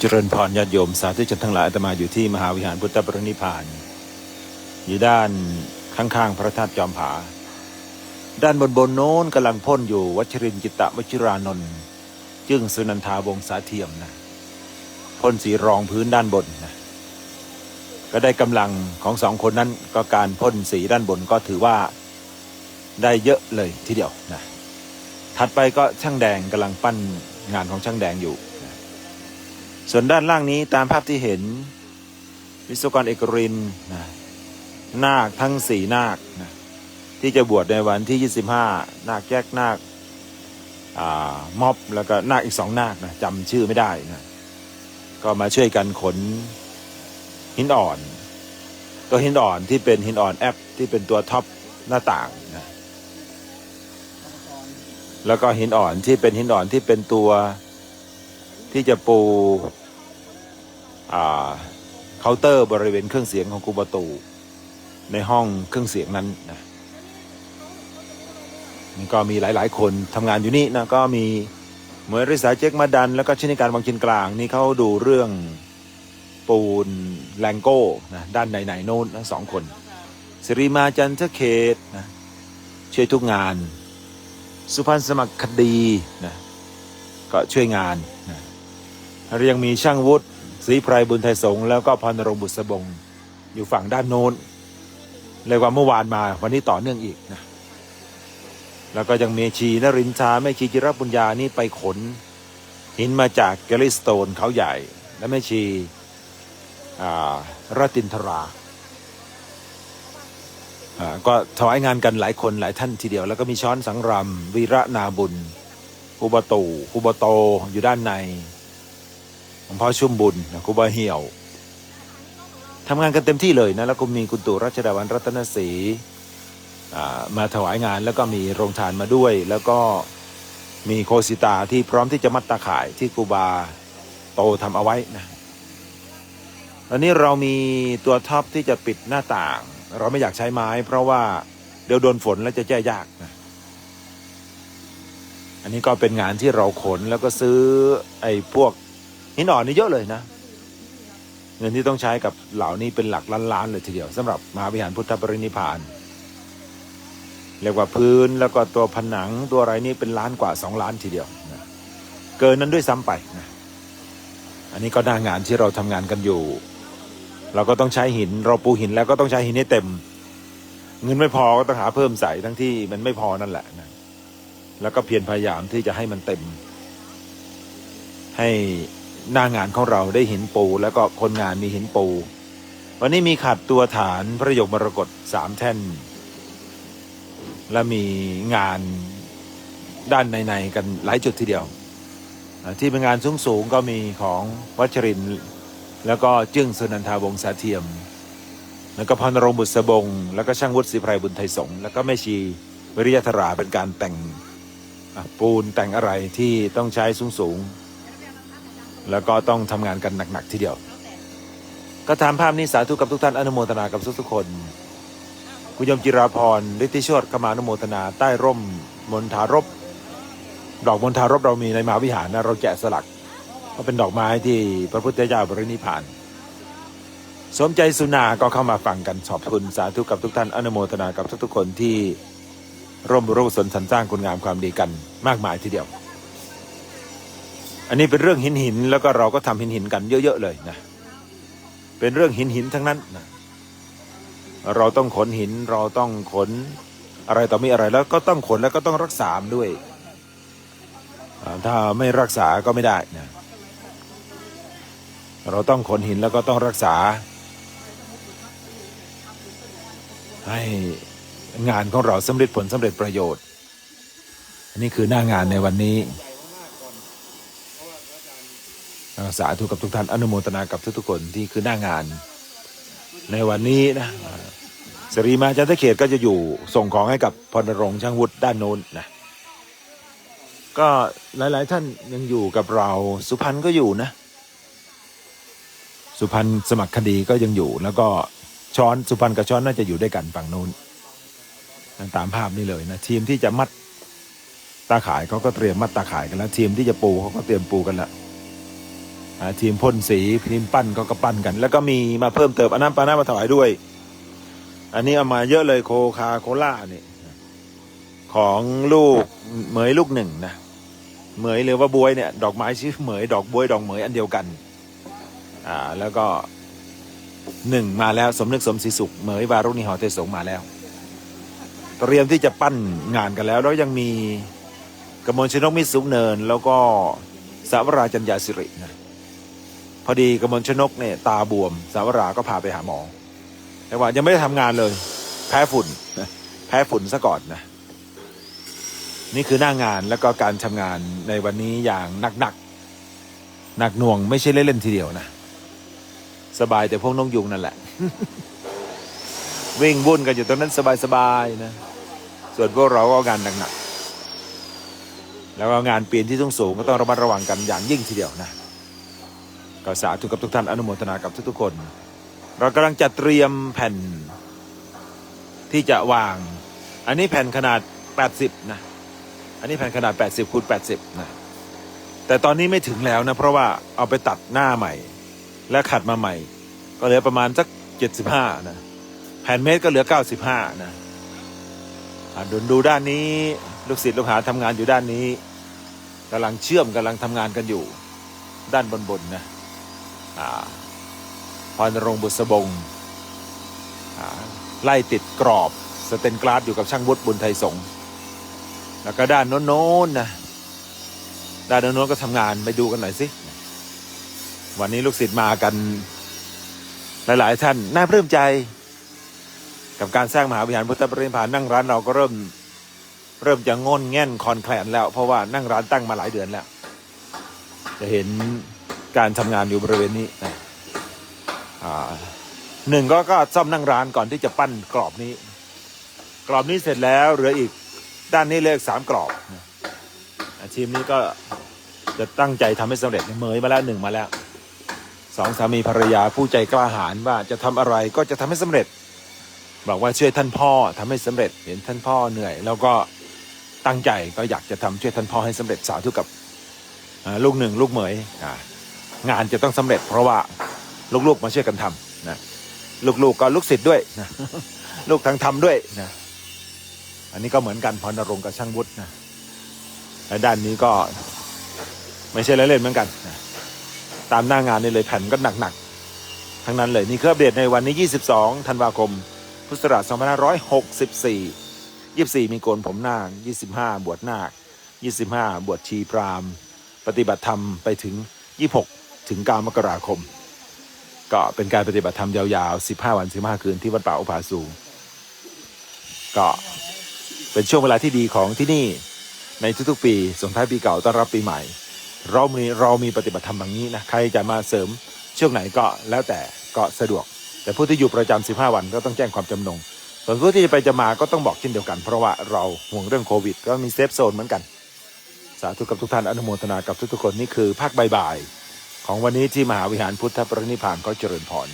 เจริญพรญาติโยมสาธุชนทั้งหลายอาตมาอยู่ที่มหาวิหารพุทธปรินิพาน อยู่ด้านข้างๆพระธาตุจอมผา ด้านบนบนโน้นกำลังพ่นอยู่วัชรินจิตตวชิรานนท์จึงสุนันทาวงศาเทียมนะพ่นสีรองพื้นด้านบนนะก็ได้กำลังของสองคนนั้นก็การพ่นสีด้านบนก็ถือว่าได้เยอะเลยทีเดียวนะถัดไปก็ช่างแดงกำลังปั้นงานของช่างแดงอยู่ ส่วนด้านล่างนี้ตามภาพที่เห็น วิศวกรเอกรินนะนาคทั้งสี่นาคนะที่จะบวชในวันที่ 25 นาคแยกนาคม็อบแล้วก็นาคอีกสองนาคนะจำชื่อไม่ได้นะก็มาช่วยกันขนหินอ่อน ตัวหินอ่อนที่เป็นหินอ่อนแอปที่เป็นตัวท็อปหน้าต่างนะแล้วก็หินอ่อนที่เป็นหินอ่อนที่เป็นตัว ที่จะปูเคาน์เตอร์บริเวณเครื่องเสียงของครูบาตู ในห้องเครื่องเสียงนั้นนะนี่ก็มีหลาย ๆ คนทำงานอยู่นี่นะก็มีเหมวยริสาเจ๊กมาดัน แล้วก็ชนิการบางชินกลางนี่เขาดูเรื่องปูนแลงโก้นะด้านไหนๆโน้นทั้งสองคนสิริมาจันทเขตนะช่วยทุกงาน สุพรรณสมัครคดีนะก็ช่วยงาน นะแล้วยังมีช่างวุฒิศรีไพรบุญไทยสงฆ์แล้วก็พรนรงบุษบง อยู่ฝั่งด้านโน้นเรียกว่าเมื่อวานมาวันนี้ต่อเนื่องอีกนะแล้วก็ยังเมชีนรินทราแม่ชีจิรบุญญานี่ไปขน หินมาจากแกลิสโตนเขาใหญ่ และแม่ชีอ่ารตินทราอ่าก็ถวายงานกันหลายคนหลายท่านทีเดียว แล้วก็มีช้อนสังรำวีระนาบุญครูบตูครูบโตอยู่ด้านใน หลวงพ่อชุ่มบุญนะครูบาเหี่ยวทำงานกันเต็มที่เลยนะแล้วก็มีคุณตู่รัชดาวันรัตนศรีมาถวายงานแล้วก็มีโรงทานมาด้วย แล้วก็มีโคสิตาที่พร้อมที่จะมัดตาข่ายที่ครูบาโตทำเอาไว้นะตอนนี้เรามีตัวท็อปที่จะปิดหน้าต่าง เราไม่อยากใช้ไม้ เพราะว่าเดี๋ยวโดนฝนแล้วจะแก้ยากนะอันนี้ก็เป็นงานที่เราขนแล้วก็ซื้อไอ้พวก หินอ่อนนี่เยอะเลยนะ เงินที่ต้องใช้กับเหล่านี้เป็นหลักล้านๆเลยทีเดียวสำหรับมหาวิหารพุทธปรินิพานเรียกว่าพื้นแล้วก็ตัวผนังตัวอะไรนี่เป็นล้านกว่าสองล้านทีเดียวนะเกินนั้นด้วยซ้ำไปนะอันนี้ก็หน้างานที่เราทำงานกันอยู่ เราก็ต้องใช้หินเราปูหินแล้วก็ต้องใช้หินให้เต็ม เงินไม่พอก็ต้องหาเพิ่มใส่ทั้งที่มันไม่พอนั่นแหละนะแล้วก็เพียรพยายามที่จะให้มันเต็ม ให้ หน้างานของเราได้หินปูแล้วก็คนงานมีหินปู วันนี้มีขัดตัวฐานพระยกมรกตสามแท่น และมีงานด้านในๆกันหลายจุดทีเดียว ที่เป็นงานสูงๆก็มีของวัชรินแล้วก็จึ้งสุนันทาวงศ์สาเทียม แล้วก็พนรงค์บุษบง แล้วก็ช่างวุฒิศรีไพรบุญไทยสงแล้วก็แม่ชีวิริยธราเป็นการแต่งปูนแต่งอะไรที่ต้องใช้สูงๆ แล้วก็ต้องทำงานกันหนักๆทีเดียว ก็ตามภาพนี้สาธุกับทุกท่านอนุโมทนากับทุกๆคนคุณยมจิราพรฤทธิชตกมานุโมทนา ใต้ร่มมณฑารบ ดอกมณฑารบเรามีในมหาวิหารนะเราแกะสลักก็เป็นดอกไม้ที่พระพุทธเจ้าบรินิพานสมใจสุนาก็เข้ามาฟังกันขอบคุณสาธุกับทุกท่านอนุโมทนากับทุกๆคนที่ร่วมรู้สนสรรสร้างคุณงามความดีกันมากมายทีเดียว อันนี้เป็นเรื่องหินหินแล้วก็เราก็ทำหินหินกันเยอะ ๆ เลยนะ เป็นเรื่องหินหินทั้งนั้นนะเราต้องขนหินเราต้องขนอะไรต่อมีอะไรแล้วก็ต้องขนแล้วก็ต้องรักษาด้วย ถ้าไม่รักษาก็ไม่ได้นะเราต้องขนหินแล้วก็ต้องรักษา ให้งานของเราสำเร็จผลสำเร็จประโยชน์ อันนี้คือหน้างานในวันนี้อ่า สาธุกับทุกท่านอนุโมทนากับทุกๆคนที่คือหน้างาน ในวันนี้นะสรีมาจันทเขตก็จะอยู่ส่งของให้กับพรรงช่างวุฒิด้านโน้นนะก็หลาย ๆ ท่านยังอยู่กับเราสุพรรณก็อยู่นะ สุพรรณสมัครคดีก็ยังอยู่ แล้วก็ช้อนสุพรรณกับช้อนน่าจะอยู่ด้วยกันฝั่งโน้นตามภาพนี่เลยนะทีมที่จะมัดตาขายเขาก็เตรียมมัดตาขายกันแล้วทีมที่จะปูเขาก็เตรียมปูกันแล้ว ทีมพ่นสีทีมปั้นก็ก็ปั้นกัน แล้วก็มีมาเพิ่มเติมอันน้ำปาน้ำมาถวายด้วย อันนี้เอามาเยอะเลยโคคาโคล่านี่ของลูกเหมยลูกหนึ่งนะเหมยหรือว่าบวยเนี่ยดอกไม้ชื่อเหมยดอกบวยดอกเหมยอันเดียวกันอ่าแล้วก็หนึ่งมาแล้วสมนึกสมศรีสุขเหมยวารุณีหอเทสงมาแล้วเตรียมที่จะปั้นงานกันแล้ว แล้วยังมีกมลชนกมิสุขเนิน แล้วก็สาวราจัญญาสิรินะ พอดีกมลชนกเนี่ยตาบวม สาวราก็พาไปหาหมอแต่ว่ายังไม่ได้ทำงานเลย แพ้ฝุ่นนะแพ้ฝุ่นซะก่อนนะนี่คือหน้างานแล้วก็การทำงานในวันนี้อย่างหนักหนักๆหนักหน่วงไม่ใช่เล่นๆทีเดียวนะสบายแต่พวกนกยุงนั่นแหละ วิ่งวุ่นกันอยู่ตรงนั้นสบายๆนะ ส่วนพวกเราก็งานหนักๆแล้วก็งานเปลี่ยนที่สูงก็ต้องระมัดระวังกันอย่างยิ่งทีเดียวนะ ก็สาธุกับทุกท่านอนุโมทนากับทุกๆคน เรากำลังจัดเตรียมแผ่นที่จะวาง อันนี้แผ่นขนาด 80 นะ อันนี้แผ่นขนาด 80คูณ80 นะ แต่ตอนนี้ไม่ถึงแล้วนะ เพราะว่าเอาไปตัดหน้าใหม่ และขัดมาใหม่ ก็เหลือประมาณสัก 75 นะ แผ่นเมตรก็เหลือ 95 นะอะดูดูด้านนี้ ลูกศิษย์ลูกหาทำงานอยู่ด้านนี้กำลังเชื่อมกำลังทำงานกันอยู่ ด้านบนๆนนะ พรณรงบุษบงไล่ติดกรอบสเตนกราสอยู่กับช่างวุฒิบุญไทยสงแล้วก็ด้านโน้นๆนะด้านโน้นก็ทำงานไปดูกันหน่อยสิ วันนี้ลูกศิษย์มากัน หลาย ๆ ท่านน่าปลื้มใจ กับการสร้างมหาวิหารพุทธปรินิพพานนั่งร้านเราก็เริ่มเริ่มจะงอนแง่นคอนแคลนแล้ว เพราะว่านั่งร้านตั้งมาหลายเดือนแล้ว จะเห็น การทำงานอยู่บริเวณนี้นะหนึ่งก็ก็ซ่อมนั่งร้านก่อนที่จะปั้นกรอบนี้ กรอบนี้เสร็จแล้วเหลืออีกด้านนี้เหลขสามกรอบนะทีมนี้ก็จะตั้งใจทำให้สำเร็จเหมยมาแล้วหนึ่งมาแล้วสองสามีภรรยาผู้ใจกล้าหาญว่าจะทำอะไรก็จะทำให้สำเร็จ บอกว่าช่วยท่านพ่อทำให้สำเร็จเห็นท่านพ่อเหนื่อย แล้วก็ตั้งใจก็อยากจะทำช่วยท่านพ่อให้สำเร็จสาธุกับลูกหนึ่งลูกเหมยอ่า งานจะต้องสำเร็จ เพราะว่าลูกๆมาช่วยกันทำนะลูกๆก็ลูกศิษย์ด้วยนะลูกทางธรรมด้วยนะอันนี้ก็เหมือนกันพรณรงค์กับช่างวุฒินะและด้านนี้ก็ไม่ใช่เล่นๆเหมือนกันนะตามหน้างานนี่เลยแผ่นก็หนักๆ ทั้งนั้นเลยนี่คืออัปเดตในวันนี้ 22 ธันวาคม พุทธศักราช2564 24 มีโกนผมนาค25 บวชนาค 25 บวชชีพราหมณ์ ปฏิบัติธรรมไปถึง 26 ถึง 9 มกราคม ก็เป็นการปฏิบัติธรรมยาวๆ 15 วัน 15 คืนที่วัดป่าอุปาสูง ก็เป็นช่วงเวลาที่ดีของที่นี่ในทุกๆ ปีส่งท้ายปีเก่าต้อนรับปีใหม่ เรามีเรามีปฏิบัติธรรมแบบนี้นะใครจะมาเสริมช่วงไหนก็แล้วแต่ก็สะดวก แต่ผู้ที่อยู่ประจำ15 วันก็ต้องแจ้งความจำนงส่วนผู้ที่จะไปจะมาก็ต้องบอกเช่นเดียวกัน เพราะว่าเราห่วงเรื่องโควิด ก็มีเซฟโซนเหมือนกัน สาธุกับทุกท่านอนุโมทนากับทุกๆคนนี่คือภาคบ่ายๆ ของวันนี้ที่มหาวิหารพุทธปรินิพานก็เจริญพร